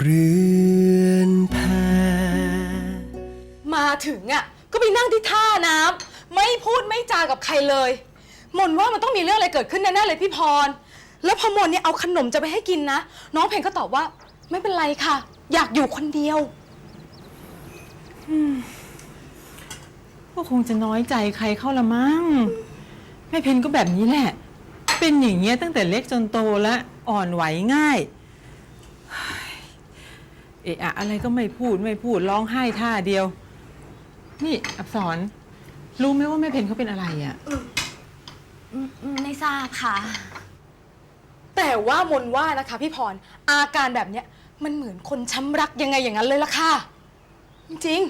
เรือนแพมาถึงอะก็ไปนั่งที่ท่าน้ำไม่พูดไม่จากับใครเลย มนว่ามันต้องมีเรื่องอะไรเกิดขึ้นแน่ๆเลยพี่พร แล้วพอมนเนี่ยเอาขนมจะไปให้กินนะ น้องเพลงก็ตอบว่า ไม่เป็นไรค่ะ อยากอยู่คนเดียว ก็คงจะน้อยใจใครเข้าละมั้งแม่เพนก็แบบนี้แหละ เป็นอย่างเงี้ยตั้งแต่เล็กจนโตแล้วอ่อนไหวง่ายเฮ้ยเอะอะ อะไรก็ไม่พูดไม่พูดร้องไห้ท่าเดียว นี่อับสรรู้ไหมว่าแม่เพนเขาเป็นอะไรอะ่ะไม่ทราบค่ะ แต่ว่ามนว่านะคะ พี่พรอาการแบบเนี้ย มันเหมือนคนช้ำรักยังไงอย่างนั้นเลยล่ะค่ะ จริง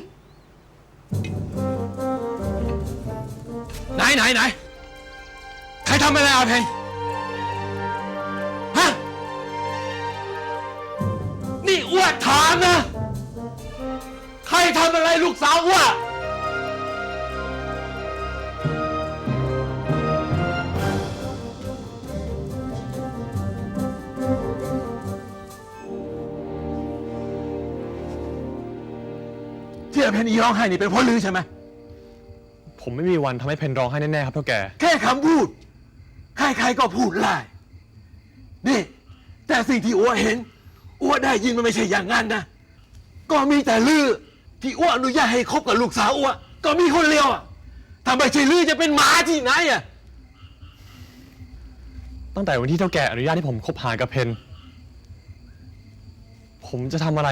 ไหนไหนไหนใครทำอะไรอาเพน ทำอะไรลูกสาวอ้วดที่อาเพนอีร้องไห้นี่เป็นเพราะลือใช่ไหม ผมไม่มีวันทำให้เพนร้องไห้แน่ๆครับเท่าแก่แค่คำพูด ใครๆก็พูดได้ นี่ แต่สิ่งที่อ้วเห็นอ้วได้ยินมันไม่ใช่อย่างนั้นนะ ก็มีแต่ลือ ที่อ้วอนุญาตให้คบกับลูกสาวอ้วก็มีคนเดียวอะถ้าไม่ใช่ลือจะเป็นหมาที่ไหนอะตั้งแต่วันที่เท่าแก่อนุญาตให้ผมคบหากับเพนผมจะทำอะไร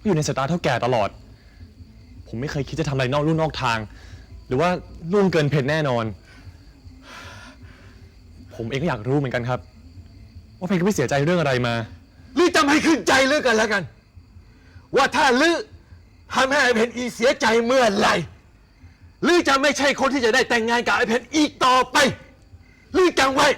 ก็อยู่ในสายตาเท่าแก่ตลอด ผมไม่เคยคิดจะทำอะไรนอกลู่นอกทาง หรือว่าล่วงเกินเพนแน่นอน ผมเองก็อยากรู้เหมือนกันครับ ว่าเพนก็ไม่เสียใจเรื่องอะไรมา ลือจำให้ขึ้นใจลือกันแล้วกัน ว่าถ้าลือ ทำให้ไอเพนอีเสียใจเมื่อไหร่ลือจะไม่ใช่คนที่จะได้แต่งงานกับไอเพนอีกต่อไปลือจำไว้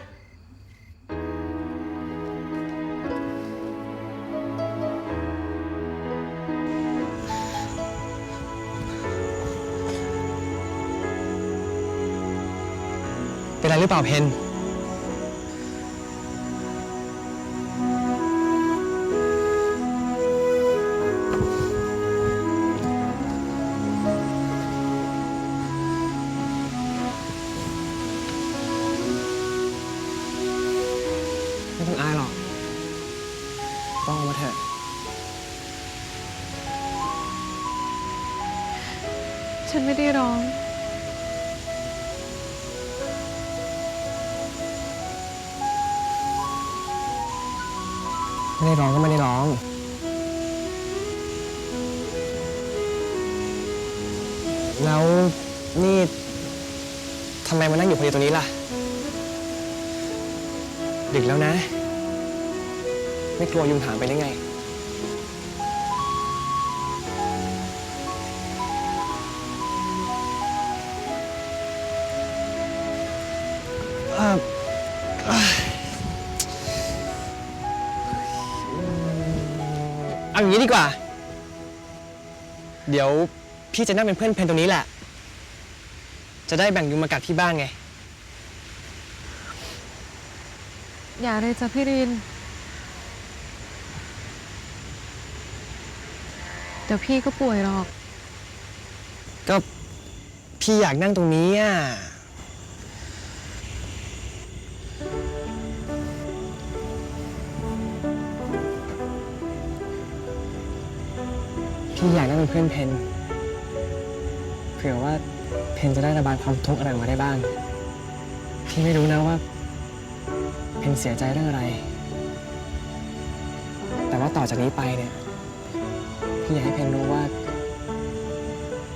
เป็นไรหรือเปล่าเพน ฉันไม่ได้ร้อง ไม่ได้ร้องก็ไม่ได้ร้อง แล้วนี่ทำไมมานั่งอยู่คนเดียวตรงนี้ล่ะ ดึกแล้วนะ ไม่กลัวยุงถามไปได้ไง เอ่อเอ้ยเอาอย่างนี้ดีกว่า เดี๋ยวพี่จะนั่งเป็นเพื่อนเพนตรงนี้แหละ จะได้แบ่งยุงมากัดที่บ้านไง อย่าเลยจ้ะพี่ริน เดี๋ยวพี่ก็ป่วยหรอก ก็พี่อยากนั่งตรงนี้อะ พี่อยากได้เป็นเพื่อนเพนเผื่อว่าเพนจะได้ระบายความทุกข์อะไรออกมาได้บ้าง พี่ไม่รู้นะว่า เพนเสียใจเรื่องอะไร แต่ว่าต่อจากนี้ไปเนี่ย พี่อยากให้เพนรู้ว่า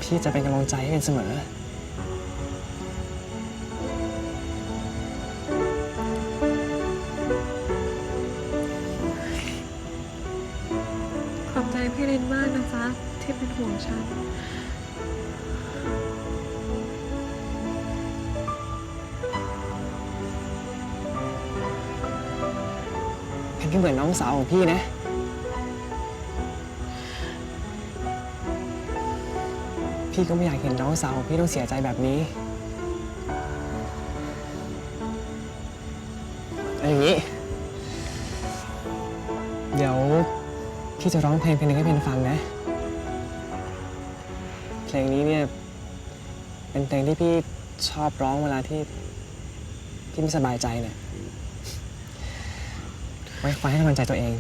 พี่จะเป็นกำลังใจให้เพนเสมอ ฉันเพนก็เหมือนน้องสาวของพี่นะ พี่ก็ไม่อยากเห็นน้องสาวของพี่ต้องเสียใจแบบนี้เอาอย่างนี้ เดี๋ยวพี่จะร้องเพลงเพลงหนึงให้เพนฟังนะ ลงนี้เนี่ย เป็นเพลงที่พี่ชอบร้องเวลาที่พี่ไม่สบายใจเนี่ย ไว้คอยให้กำลังใจตัวเอง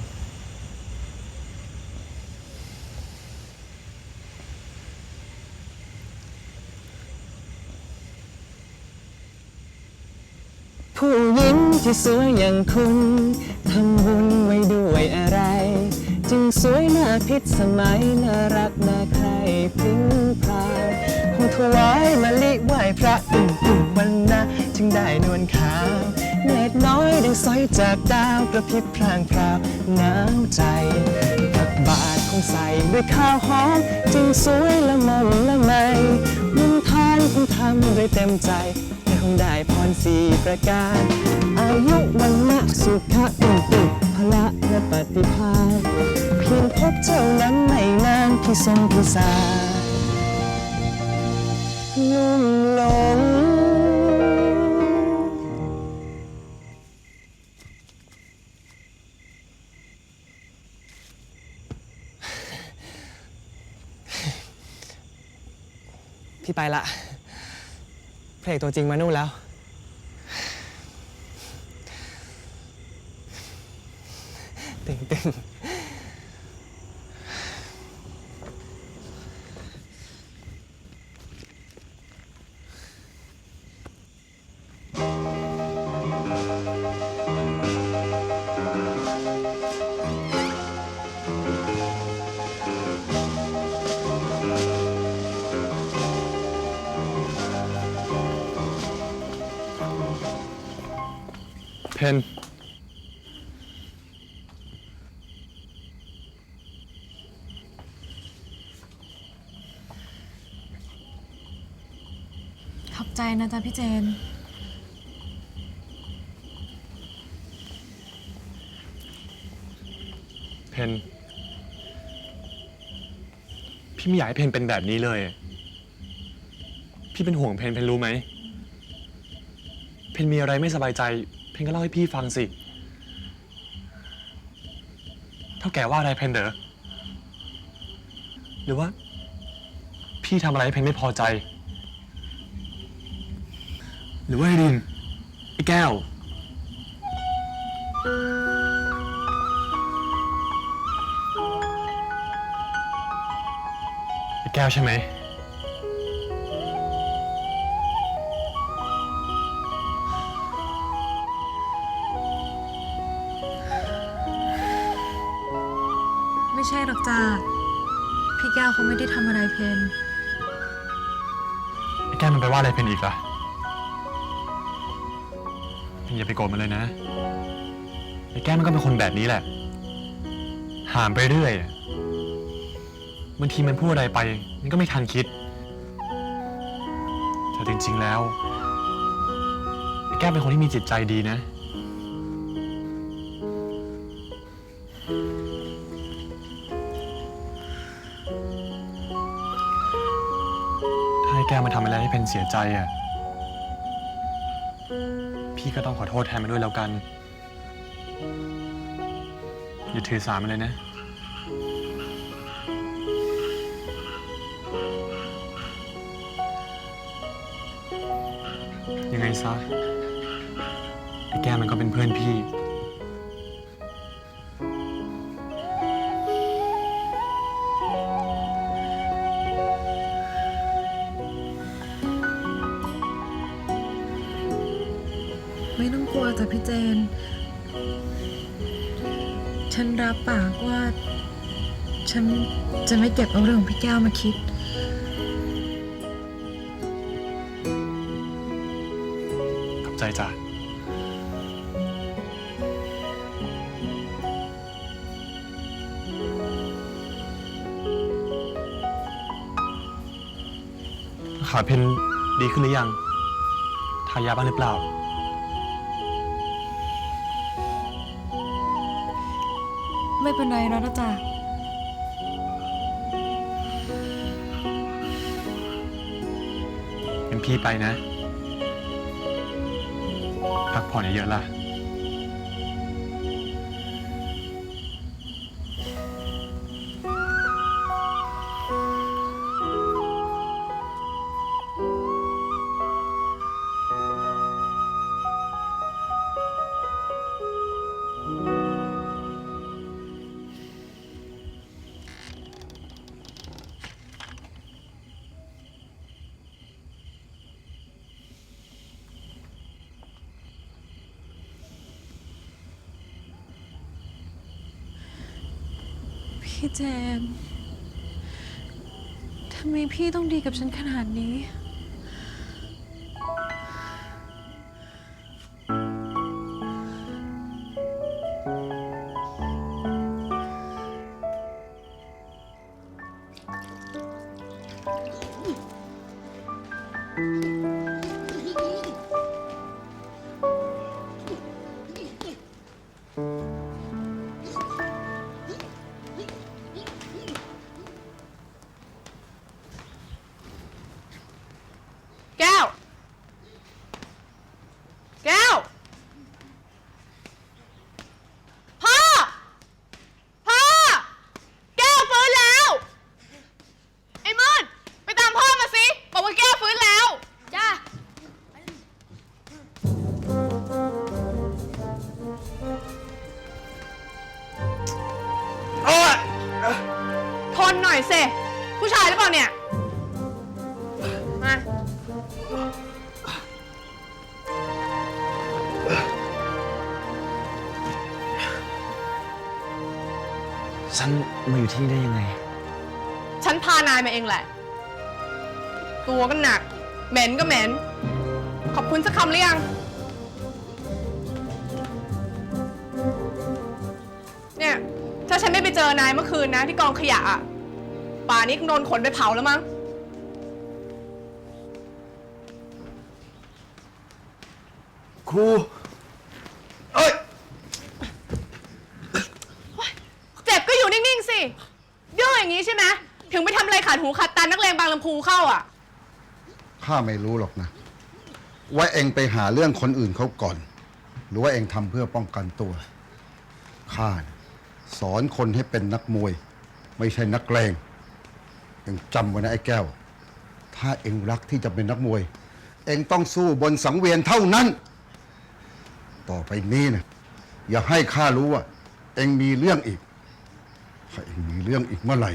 ผู้หญิงที่สวยอย่างคุณทำบุญไว้ด้วยอะไร จึงสวยน่าพิษสมัยน่ารักน่าใครพริ้ง ถวายมะลิไหว้พระอุ่มอุ่มวันนะจึงได้นวลขาวเนตรน้อยดังสอยจากดาวกระพริบพรางพราวหนาวใจตักบาทคงใส่ด้วยข้าวหอม จึงสวยละมงละไมบุญทานคงทำด้วยเต็มใจและคงได้พรสีประการ อายุวันนะสุขะอุตุพละและปฏิภาณเพียงพบเจ้านั้นไม่นานพี่ทรงพิสา ลุ่มหลง พี่ไปละเพระเอกตัวจริงมานู่นแล้ว ตึงตึง ใจนะจ๊ะพี่เจน เพนพี่ไม่อยากให้เพนเป็นแบบนี้เลย พี่เป็นห่วงเพนเพนรู้ไหม เพนมีอะไรไม่สบายใจ เพนก็เล่าให้พี่ฟังสิ เท่าแก่ว่าอะไรเพนเดอหรือว่า พี่ทำอะไรให้เพนไม่พอใจ หรือว่าไอ้ดิน ไอ้แก้ว ไอ้แก้วใช่ไหม ไม่ใช่หรอกจ้าพี่แก้วเขาไม่ได้ทำอะไรเพนไอ้แก้วมันไปว่าอะไรเพนอีกล่ะเพน อย่าไปโกรธมันเลยนะ ไอ้แก้วมันก็เป็นคนแบบนี้แหละ หามไปเรื่อยอะบางทีมันพูดอะไรไป มันก็ไม่ทันคิด แต่จริงๆแล้ว ไอ้แก้วเป็นคนที่มีจิตใจดีนะ ถ้าไอ้แก้วมันทำอะไรให้เพนเสียใจอะ พี่ก็ต้องขอโทษแทนมันด้วยแล้วกัน อย่าถือสามันเลยนะ ยังไงซะไอ้แก้มมันก็เป็นเพื่อนพี่ ฉันจะไม่เก็บเอาเรื่องของพี่แก้วมาคิด ขอบใจจ้ะ ขาเพนดีขึ้นหรือยัง ทายาบ้างหรือเปล่า ไม่เป็นไรแล้วนะจ๊ะ พี่ไปนะ พักผ่อนเยอะๆล่ะ พี่เจมส์ทำไมพี่ต้องดีกับฉันขนาดนี้ แก้ว พ่อ พ่อ แก้วฟื้นแล้ว ไอ้มืดไปตามพ่อมาสิบอกว่าแก้วฟื้นแล้ว จ้าโอ้ยทนหน่อยสิผู้ชายหรือเปล่าเนี่ย มา ฉันมาอยู่ที่นี่ได้ยังไง ฉันพานายมาเองแหละ ตัวก็หนัก เหม็นก็เหม็น ขอบคุณสักคำหรือยัง เนี่ย ถ้าฉันไม่ไปเจอนายเมื่อคืนนะ ที่กองขยะอะป่านี้คงโดนขนไปเผาแล้วมั้ง ครู เอ้ย เจ็บก็อยู่นิ่ง ๆ สิดื้ออย่างนี้ใช่ไหมถึงไปทำอะไรขาดหูขาดตานักเลงบางลำพู เข้าอะ ข้าไม่รู้หรอกนะ ว่าเองไปหาเรื่องคนอื่นเขาก่อน หรือว่าเองทำเพื่อป้องกันตัว ข้าน่ะสอนคนให้เป็นนักมวย ไม่ใช่นักเลงเองจำไว้นะไอ้แก้ว ถ้าเองรักที่จะเป็นนักมวย เองต้องสู้บนสังเวียนเท่านั้น ต่อไปนี้นะอย่าให้ข้ารู้ว่า เองมีเรื่องอีก ถ้าเองมีเรื่องอีกเมื่อไหร่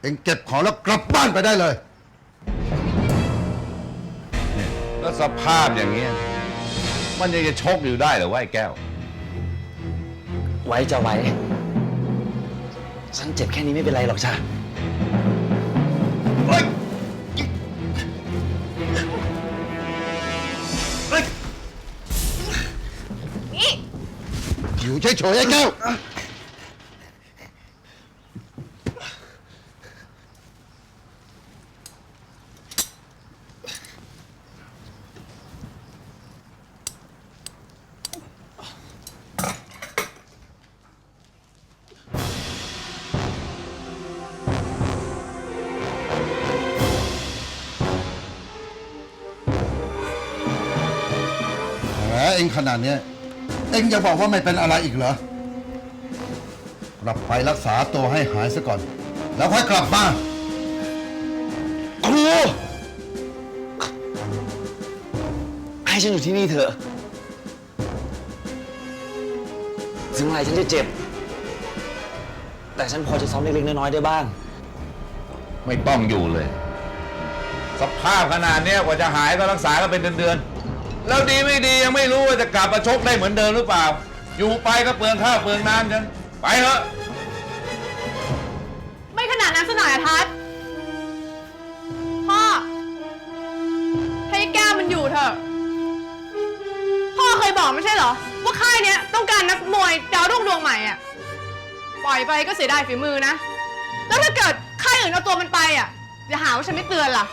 เองเก็บของแล้วกลับบ้านไปได้เลย สภาพอย่างเงี้ย มันยังจะชกอยู่ได้เหรอวะไอ้แก้ว ไว้จะไว้ ฉันเจ็บแค่นี้ไม่เป็นไรหรอกจ้ะอยู่เฉยๆไอ้แก้ว องขนาดเนี้ยเองจะบอกว่าไม่เป็นอะไรอีกเหรอกลับไปรักษาตัวให้หายซะก่อน แล้วค่อยกลับมาครูให้ฉันอยู่ที่นี่เถอะถึงไรฉันจะเจ็บ แต่ฉันพอจะซ้อมเล็กๆน้อยๆได้บ้าง ไม่ต้องอยู่เลย สภาพขนาดเนี้ยกว่าจะหายก็รักษาก็เป็นเดือนๆ แล้วดีไม่ดียังไม่รู้ว่าจะกลับมาชกได้เหมือนเดิมหรือเปล่า อยู่ไปก็เปลืองข้าวเปลืองน้ำฉันไปเถอะ ไม่ขนาดนั้นซะหน่อยอะทัศน์พ่อ ให้แก้วมันอยู่เถอะ พ่อเคยบอกไม่ใช่เหรอ ว่าค่ายเนี้ยต้องการนักมวยดาวรุ่งดวงใหม่อะปล่อยไปก็เสียดายฝีมือนะ แล้วถ้าเกิดค่ายอื่นเอาตัวมันไปอะอย่าหาว่าฉันไม่เตือนล่ะ